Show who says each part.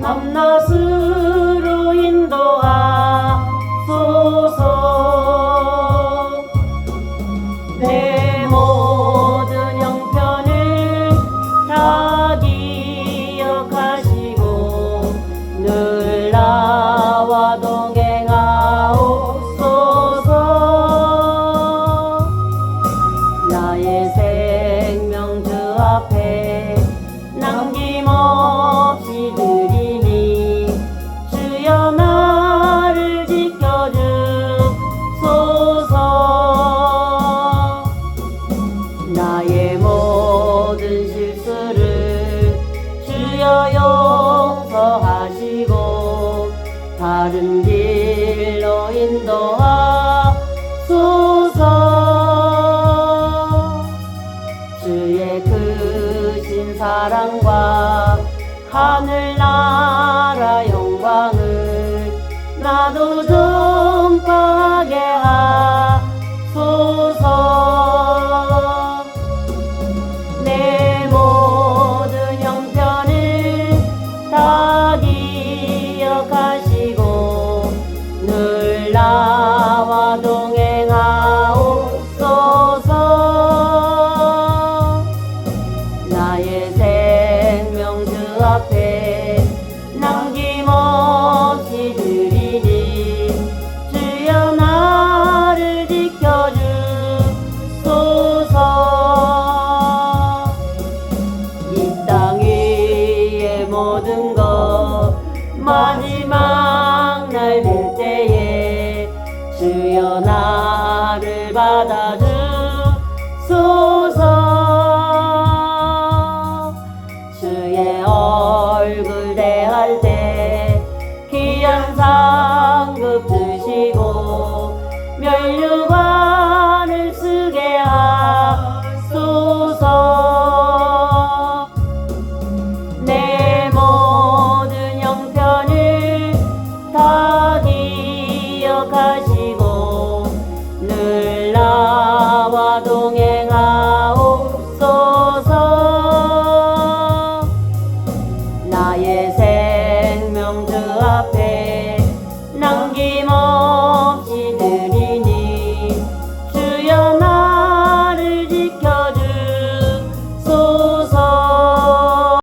Speaker 1: 남낮으로 인도하소서. 내 모든 형편을 다 기억하시고 늘 나와 동행하옵소서. 나의 생명 주 앞에 주여 용서하시고 바른 길로 인도하소서. 주의 크신 사랑과 하늘나라 영광을 나도 전 나의 생명 주 앞에 남김없이 드리니 주여 나를 지켜주소서. 이 땅 위의 모든 것 마지막 날 될 때에 주여 나를 받아주소서 귀한 상급 주시고 멸류